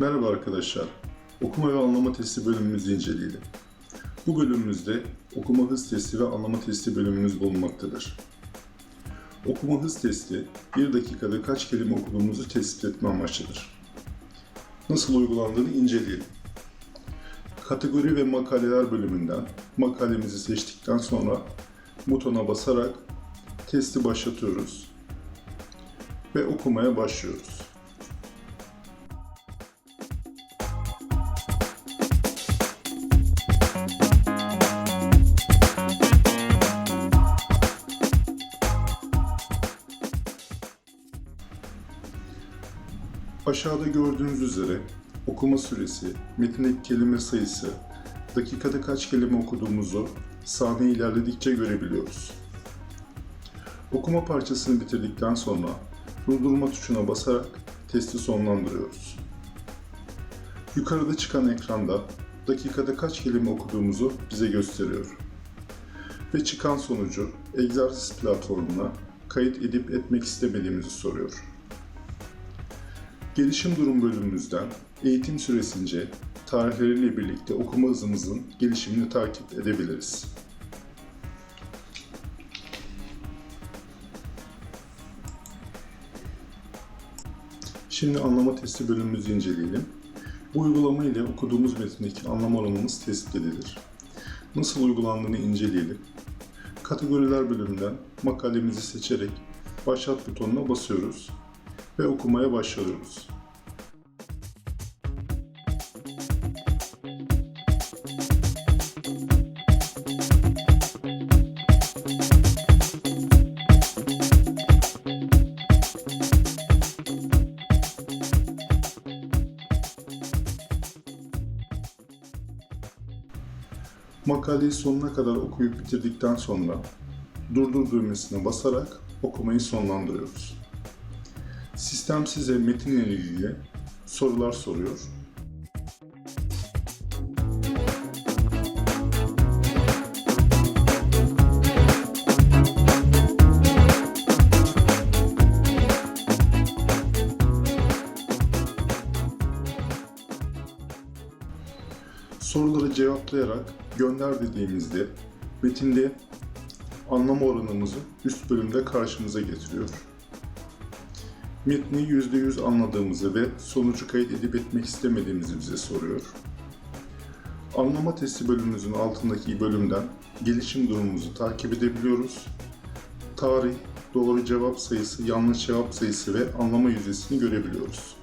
Merhaba arkadaşlar. Okuma ve anlama testi bölümümüzü inceleyelim. Bu bölümümüzde okuma hız testi ve anlama testi bölümümüz bulunmaktadır. Okuma hız testi, bir dakikada kaç kelime okuduğumuzu tespit etme amaçlıdır. Nasıl uygulandığını inceleyelim. Kategori ve makaleler bölümünden makalemizi seçtikten sonra butona basarak testi başlatıyoruz ve okumaya başlıyoruz. Aşağıda gördüğünüz üzere okuma süresi, metindeki kelime sayısı, dakikada kaç kelime okuduğumuzu sahne ilerledikçe görebiliyoruz. Okuma parçasını bitirdikten sonra durdurma tuşuna basarak testi sonlandırıyoruz. Yukarıda çıkan ekranda dakikada kaç kelime okuduğumuzu bize gösteriyor. Ve çıkan sonucu egzersiz platformuna kayıt edip etmek istemediğimizi soruyor. Gelişim durum bölümümüzden eğitim süresince tarihleriyle birlikte okuma hızımızın gelişimini takip edebiliriz. Şimdi anlama testi bölümümüzü inceleyelim. Bu uygulama ile okuduğumuz metindeki anlam oranımız tespit edilir. Nasıl uygulandığını inceleyelim. Kategoriler bölümünden makalemizi seçerek başlat butonuna basıyoruz ve okumaya başlıyoruz. Makaleyi sonuna kadar okuyup bitirdikten sonra durdur düğmesine basarak okumayı sonlandırıyoruz. Sistem size metinle ilgili sorular soruyor. Soruları cevaplayarak gönder dediğimizde metinde anlam oranımızı üst bölümde karşımıza getiriyor. Metni %100 anladığımızı ve sonucu kayıt etmek istemediğimizi bize soruyor. Anlama testi bölümümüzün altındaki bölümden gelişim durumumuzu takip edebiliyoruz. Tarih, doğru cevap sayısı, yanlış cevap sayısı ve anlama yüzdesini görebiliyoruz.